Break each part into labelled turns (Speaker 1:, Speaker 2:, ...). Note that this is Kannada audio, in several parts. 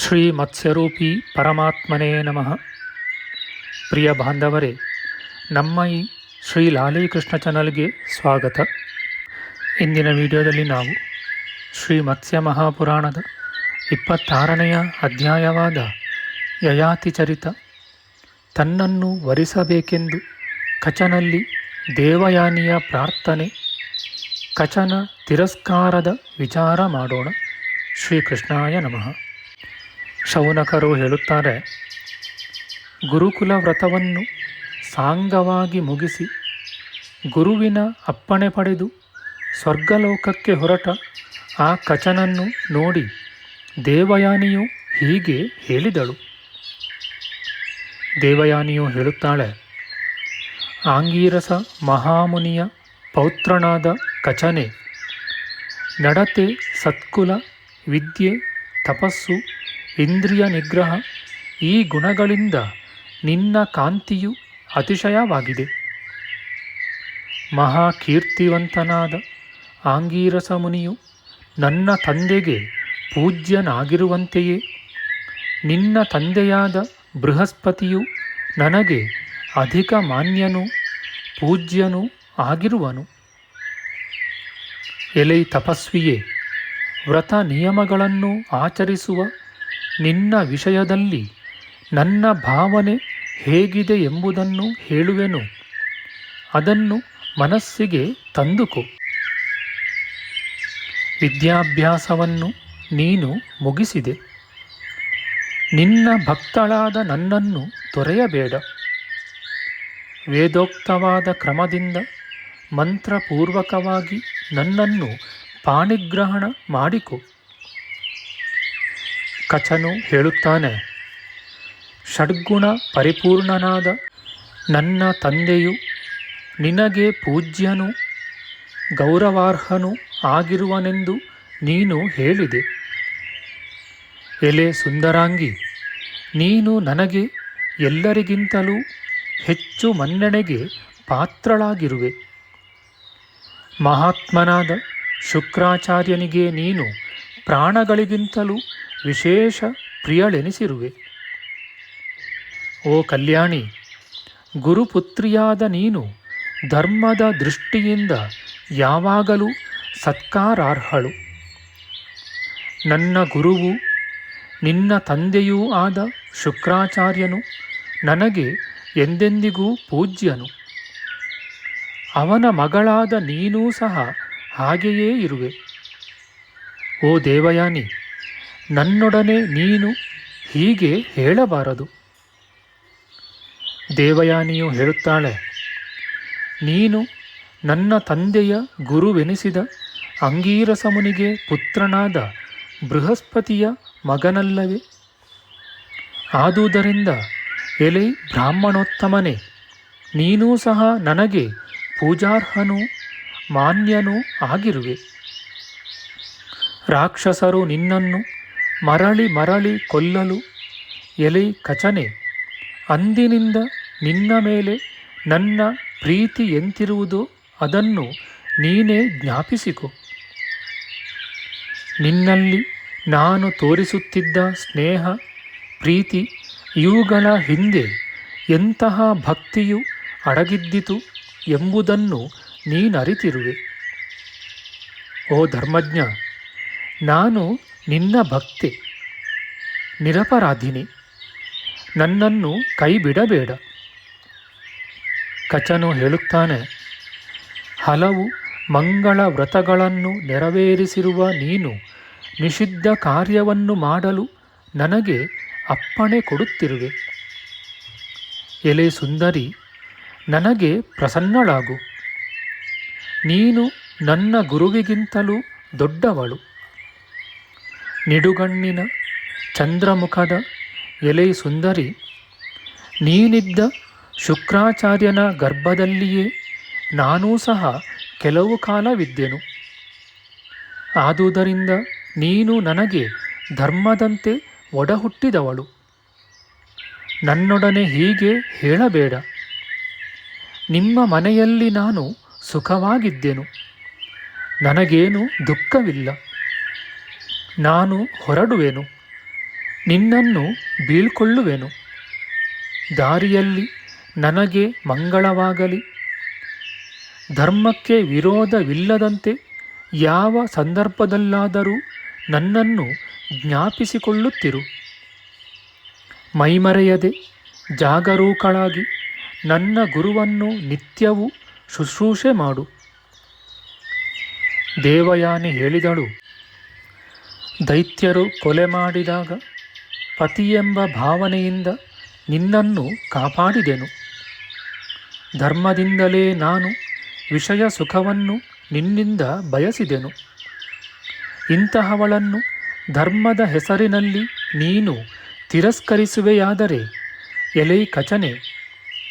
Speaker 1: ಶ್ರೀ ಮತ್ಸ್ಯರೂಪಿ ಪರಮಾತ್ಮನೇ ನಮಃ. ಪ್ರಿಯ ಬಾಂಧವರೇ, ನಮ್ಮ ಈ ಶ್ರೀ ಲಾಲೀಕೃಷ್ಣ ಚಾನಲ್ಗೆ ಸ್ವಾಗತ. ಇಂದಿನ ವಿಡಿಯೋದಲ್ಲಿ ನಾವು ಶ್ರೀ ಮತ್ಸ್ಯ ಮಹಾಪುರಾಣದ ಇಪ್ಪತ್ತಾರನೆಯ ಅಧ್ಯಾಯವಾದ ಯಯಾತಿ ಚರಿತ, ತನ್ನನ್ನು ವರಿಸಬೇಕೆಂದು ಕಚನಲ್ಲಿ ದೇವಯಾನಿಯ ಪ್ರಾರ್ಥನೆ, ಕಚನ ತಿರಸ್ಕಾರದ ವಿಚಾರ ಮಾಡೋಣ. ಶ್ರೀಕೃಷ್ಣಾಯ ನಮಃ. ಶೌನಕರು ಹೇಳುತ್ತಾರೆ ಗುರುಕುಲ ವ್ರತವನ್ನು ಸಾಂಗವಾಗಿ ಮುಗಿಸಿ ಗುರುವಿನ ಅಪ್ಪಣೆ ಪಡೆದು ಸ್ವರ್ಗಲೋಕಕ್ಕೆ ಹೊರಟ ಆ ಕಚನನ್ನು ನೋಡಿ ದೇವಯಾನಿಯು ಹೀಗೆ ಹೇಳಿದಳು. ದೇವಯಾನಿಯು ಹೇಳುತ್ತಾಳೆ, ಆಂಗೀರಸ ಮಹಾಮುನಿಯ ಪೌತ್ರನಾದ ಕಚನೆ, ನಡತೆ ಸತ್ಕುಲ ವಿದ್ಯೆ ತಪಸ್ಸು ಇಂದ್ರಿಯ ನಿಗ್ರಹ ಈ ಗುಣಗಳಿಂದ ನಿನ್ನ ಕಾಂತಿಯು ಅತಿಶಯವಾಗಿದೆ. ಮಹಾಕೀರ್ತಿವಂತನಾದ ಆಂಗೀರಸ ಮುನಿಯು ನನ್ನ ತಂದೆಗೆ ಪೂಜ್ಯನಾಗಿರುವಂತೆಯೇ. ನಿನ್ನ ತಂದೆಯಾದ ಬೃಹಸ್ಪತಿಯು ನನಗೆ ಅಧಿಕ ಮಾನ್ಯನು ಪೂಜ್ಯನು ಆಗಿರುವನು. ಎಲೈ ತಪಸ್ವಿಯೇ, ವ್ರತ ನಿಯಮಗಳನ್ನು ಆಚರಿಸುವ ನಿನ್ನ ವಿಷಯದಲ್ಲಿ ನನ್ನ ಭಾವನೆ ಹೇಗಿದೆ ಎಂಬುದನ್ನು ಹೇಳುವೆನು. ಅದನ್ನು ಮನಸ್ಸಿಗೆ ತಂದುಕೋ. ವಿದ್ಯಾಭ್ಯಾಸವನ್ನು ನೀನು ಮುಗಿಸಿದೆ. ನಿನ್ನ ಭಕ್ತಳಾದ ನನ್ನನ್ನು ತೊರೆಯಬೇಡ. ವೇದೋಕ್ತವಾದ ಕ್ರಮದಿಂದ ಮಂತ್ರಪೂರ್ವಕವಾಗಿ ನನ್ನನ್ನು ಪಾಣಿಗ್ರಹಣ ಮಾಡಿಕೊ. ಕಚನು ಹೇಳುತ್ತಾನೆ. ಷಡ್ಗುಣ ಪರಿಪೂರ್ಣನಾದ ನನ್ನ ತಂದೆಯು ನಿನಗೆ ಪೂಜ್ಯನು, ಗೌರವಾರ್ಹನು ಆಗಿರುವನೆಂದು ನೀನು ಹೇಳಿದೆ. ಎಲೆ ಸುಂದರಾಂಗಿ, ನೀನು ನನಗೆ ಎಲ್ಲರಿಗಿಂತಲೂ ಹೆಚ್ಚು ಮನ್ನಣೆಗೆ ಪಾತ್ರಳಾಗಿರುವೆ. ಮಹಾತ್ಮನಾದ ಶುಕ್ರಾಚಾರ್ಯನಿಗೆ ನೀನು ಪ್ರಾಣಗಳಿಗಿಂತಲೂ ವಿಶೇಷ ಪ್ರಿಯಳೆನಿಸಿರುವೆ. ಓ ಕಲ್ಯಾಣಿ, ಗುರುಪುತ್ರಿಯಾದ ನೀನು ಧರ್ಮದ ದೃಷ್ಟಿಯಿಂದ ಯಾವಾಗಲೂ ಸತ್ಕಾರಾರ್ಹಳು. ನನ್ನ ಗುರುವು, ನಿನ್ನ ತಂದೆಯೂ ಆದ ಶುಕ್ರಾಚಾರ್ಯನು ನನಗೆ ಎಂದೆಂದಿಗೂ ಪೂಜ್ಯನು. ಅವನ ಮಗಳಾದ ನೀನೂ ಸಹ ಹಾಗೆಯೇ ಇರುವೆ. ಓ ದೇವಯಾನಿ ನನ್ನೊಡನೆ ನೀನು ಹೀಗೆ ಹೇಳಬಾರದು. ದೇವಯಾನಿಯು ಹೇಳುತ್ತಾಳೆ, ನೀನು ನನ್ನ ತಂದೆಯ ಗುರುವೆನಿಸಿದ ಅಂಗೀರಸಮುನಿಗೆ ಪುತ್ರನಾದ ಬೃಹಸ್ಪತಿಯ ಮಗನಲ್ಲವೇ? ಆದುದರಿಂದ ಎಲೆ ಬ್ರಾಹ್ಮಣೋತ್ತಮನೇ, ನೀನೂ ಸಹ ನನಗೆ ಪೂಜಾರ್ಹನೂ ಮಾನ್ಯನೂ ಆಗಿರುವೆ. ರಾಕ್ಷಸರು ನಿನ್ನನ್ನು ಮರಳಿ ಮರಳಿ ಕೊಲ್ಲಲು ಎಲೆ ಕಚನೆ. ಅಂದಿನಿಂದ ನಿನ್ನ ಮೇಲೆ ನನ್ನ ಪ್ರೀತಿ ಎಂತಿರುವುದೋ ಅದನ್ನು ನೀನೇ ಜ್ಞಾಪಿಸಿಕೊ. ನಿನ್ನಲ್ಲಿ ನಾನು ತೋರಿಸುತ್ತಿದ್ದ ಸ್ನೇಹ, ಪ್ರೀತಿ ಇವುಗಳ ಹಿಂದೆ ಎಂತಹ ಭಕ್ತಿಯು ಅಡಗಿದ್ದಿತು ಎಂಬುದನ್ನು ನೀನರಿತಿರುವೆ. ಓ ಧರ್ಮಜ್ಞ, ನಾನು ನಿನ್ನ ಭಕ್ತಿ. ನಿರಪರಾಧಿನಿ. ನನ್ನನ್ನು ಕೈ ಬಿಡಬೇಡ ಕಚನು ಹೇಳುತ್ತಾನೆ, ಹಲವು ಮಂಗಳ ವ್ರತಗಳನ್ನು ನೆರವೇರಿಸಿರುವ ನೀನು ನಿಷಿದ್ಧ ಕಾರ್ಯವನ್ನು ಮಾಡಲು ನನಗೆ ಅಪ್ಪಣೆ ಕೊಡುತ್ತಿರುವೆ. ಎಲೆ ಸುಂದರಿ, ನನಗೆ ಪ್ರಸನ್ನಳಾಗು. ನೀನು ನನ್ನ ಗುರುವಿಗಿಂತಲೂ ದೊಡ್ಡವಳು. ನಿಡುಗಣ್ಣಿನ ಚಂದ್ರಮುಖದ ಎಲೆ ಸುಂದರಿ, ನೀನಿದ್ದ ಶುಕ್ರಾಚಾರ್ಯನ ಗರ್ಭದಲ್ಲಿಯೇ ನಾನೂ ಸಹ ಕೆಲವು ಕಾಲವಿದ್ದೆನು ಆದುದರಿಂದ ನೀನು ನನಗೆ ಧರ್ಮದಂತೆ ಒಡಹುಟ್ಟಿದವಳು. ನನ್ನೊಡನೆ ಹೀಗೆ ಹೇಳಬೇಡ. ನಿಮ್ಮ ಮನೆಯಲ್ಲಿ ನಾನು ಸುಖವಾಗಿದ್ದೆನು. ನನಗೇನು ದುಃಖವಿಲ್ಲ. ನಾನು ಹೊರಡುವೆನು, ನಿನ್ನನ್ನು ಬೀಳ್ಕೊಳ್ಳುವೆನು. ದಾರಿಯಲ್ಲಿ ನನಗೆ ಮಂಗಳವಾಗಲಿ. ಧರ್ಮಕ್ಕೆ ವಿರೋಧವಿಲ್ಲದಂತೆ ಯಾವ ಸಂದರ್ಭದಲ್ಲಾದರೂ ನನ್ನನ್ನು ಜ್ಞಾಪಿಸಿಕೊಳ್ಳುತ್ತಿರು. ಮೈಮರೆಯದೆ ಜಾಗರೂಕಳಾಗಿ ನನ್ನ ಗುರುವನ್ನು ನಿತ್ಯವೂ ಶುಶ್ರೂಷೆ ಮಾಡು. ದೇವಯಾನಿ ಹೇಳಿದಳು ದೈತ್ಯರು ಕೊಲೆ ಮಾಡಿದಾಗ ಪತಿಯೆಂಬ ಭಾವನೆಯಿಂದ ನಿನ್ನನ್ನು ಕಾಪಾಡಿದೆನು. ಧರ್ಮದಿಂದಲೇ ನಾನು ವಿಷಯ ಸುಖವನ್ನು ನಿನ್ನಿಂದ ಬಯಸಿದೆನು. ಇಂತಹವಳನ್ನು ಧರ್ಮದ ಹೆಸರಿನಲ್ಲಿ ನೀನು ತಿರಸ್ಕರಿಸುವೆಯಾದರೆ ಎಲೈ ಕಚನೆ,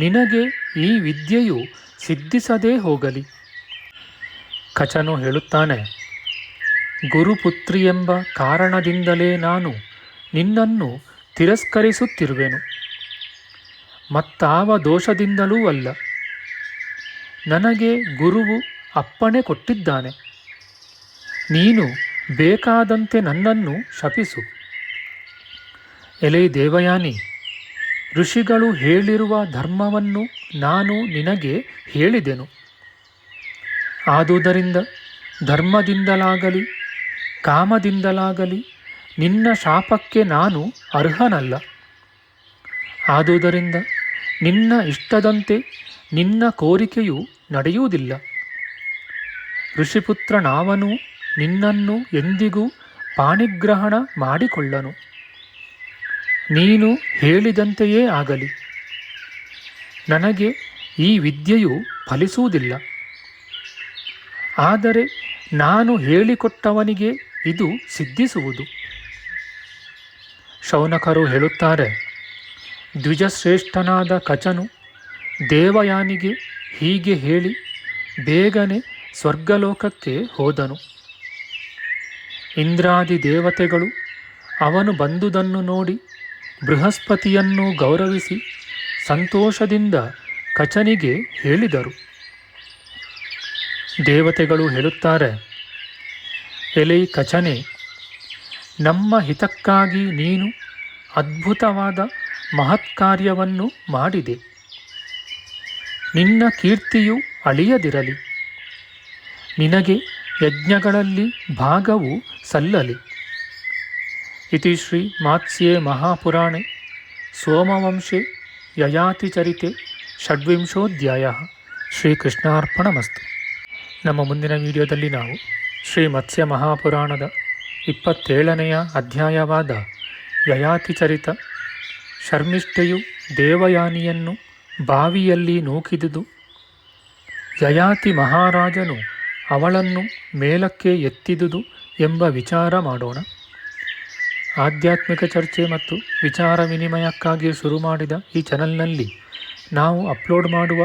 Speaker 1: ನಿನಗೆ ಈ ವಿದ್ಯೆಯು ಸಿದ್ಧಿಸದೇ ಹೋಗಲಿ. ಕಚನು ಹೇಳುತ್ತಾನೆ ಗುರುಪುತ್ರಿ ಎಂಬ ಕಾರಣದಿಂದಲೇ ನಾನು ನಿನ್ನನ್ನು ತಿರಸ್ಕರಿಸುತ್ತಿರುವೆನು. ಮತ್ತಾವ ದೋಷದಿಂದಲೂ ಅಲ್ಲ. ನನಗೆ ಗುರುವು ಅಪ್ಪಣೆ ಕೊಟ್ಟಿದ್ದಾನೆ. ನೀನು ಬೇಕಾದಂತೆ ನನ್ನನ್ನು ಶಪಿಸು. ಎಲೈ ದೇವಯಾನಿ, ಋಷಿಗಳು ಹೇಳಿರುವ ಧರ್ಮವನ್ನು ನಾನು ನಿನಗೆ ಹೇಳಿದೆನು. ಆದುದರಿಂದ ಧರ್ಮದಿಂದಲಾಗಲಿ ಕಾಮದಿಂದಲಾಗಲಿ, ನಿನ್ನ ಶಾಪಕ್ಕೆ ನಾನು ಅರ್ಹನಲ್ಲ. ಆದುದರಿಂದ ನಿನ್ನ ಇಷ್ಟದಂತೆ ನಿನ್ನ ಕೋರಿಕೆಯು ನಡೆಯುವುದಿಲ್ಲ. ಋಷಿಪುತ್ರನಾವನು ನಿನ್ನನ್ನು ಎಂದಿಗೂ ಪಾಣಿಗ್ರಹಣ ಮಾಡಿಕೊಳ್ಳನು. ನೀನು ಹೇಳಿದಂತೆಯೇ ಆಗಲಿ. ನನಗೆ ಈ ವಿದ್ಯೆಯು ಫಲಿಸುವುದಿಲ್ಲ. ಆದರೆ ನಾನು ಹೇಳಿಕೊಟ್ಟವನಿಗೆ ಇದು ಸಿದ್ಧಿಸುವುದು. ಶೌನಕರು ಹೇಳುತ್ತಾರೆ, ದ್ವಿಜಶ್ರೇಷ್ಠನಾದ ಕಚನು ದೇವಯಾನಿಗೆ ಹೀಗೆ ಹೇಳಿ ಬೇಗನೆ ಸ್ವರ್ಗಲೋಕಕ್ಕೆ ಹೋದನು. ಇಂದ್ರಾದಿ ದೇವತೆಗಳು ಅವನು ಬಂದುದನ್ನು ನೋಡಿ ಬೃಹಸ್ಪತಿಯನ್ನು ಗೌರವಿಸಿ ಸಂತೋಷದಿಂದ ಕಚನಿಗೆ ಹೇಳಿದರು. ದೇವತೆಗಳು ಹೇಳುತ್ತಾರೆ, ಎಲೈ ಕಚನೆ, ನಮ್ಮ ಹಿತಕ್ಕಾಗಿ ನೀನು ಅದ್ಭುತವಾದ ಮಹತ್ಕಾರ್ಯವನ್ನು ಮಾಡಿದೆ. ನಿನ್ನ ಕೀರ್ತಿಯು ಅಳಿಯದಿರಲಿ. ನಿನಗೆ ಯಜ್ಞಗಳಲ್ಲಿ ಭಾಗವು ಸಲ್ಲಲಿ. ಇತಿ ಶ್ರೀ ಮಾತ್ಸ್ಯೆ ಮಹಾಪುರಾಣೆ, ಸೋಮವಂಶೆ ಯಯಾತಿಚರಿತೆ, ಷಡ್ವಿಂಶೋಧ್ಯಾಯ. ಶ್ರೀಕೃಷ್ಣಾರ್ಪಣಮಸ್ತು. ನಮ್ಮ ಮುಂದಿನ ವಿಡಿಯೋದಲ್ಲಿ ನಾವು ಶ್ರೀ ಮತ್ಸ್ಯ ಮಹಾಪುರಾಣದ ಇಪ್ಪತ್ತೇಳನೆಯ ಅಧ್ಯಾಯವಾದ ಯಯಾತಿಚರಿತ ಶರ್ಮಿಷ್ಠೆಯು ದೇವಯಾನಿಯನ್ನು ಬಾವಿಯಲ್ಲಿ ನೂಕಿದುದು. ಯಯಾತಿ ಮಹಾರಾಜನು ಅವಳನ್ನು ಮೇಲಕ್ಕೆ ಎತ್ತಿದುದು ಎಂಬ ವಿಚಾರ ಮಾಡೋಣ. ಆಧ್ಯಾತ್ಮಿಕ ಚರ್ಚೆ ಮತ್ತು ವಿಚಾರ ವಿನಿಮಯಕ್ಕಾಗಿ ಶುರು ಮಾಡಿದ ಈ ಚಾನಲ್ನಲ್ಲಿ ನಾವು ಅಪ್ಲೋಡ್ ಮಾಡುವ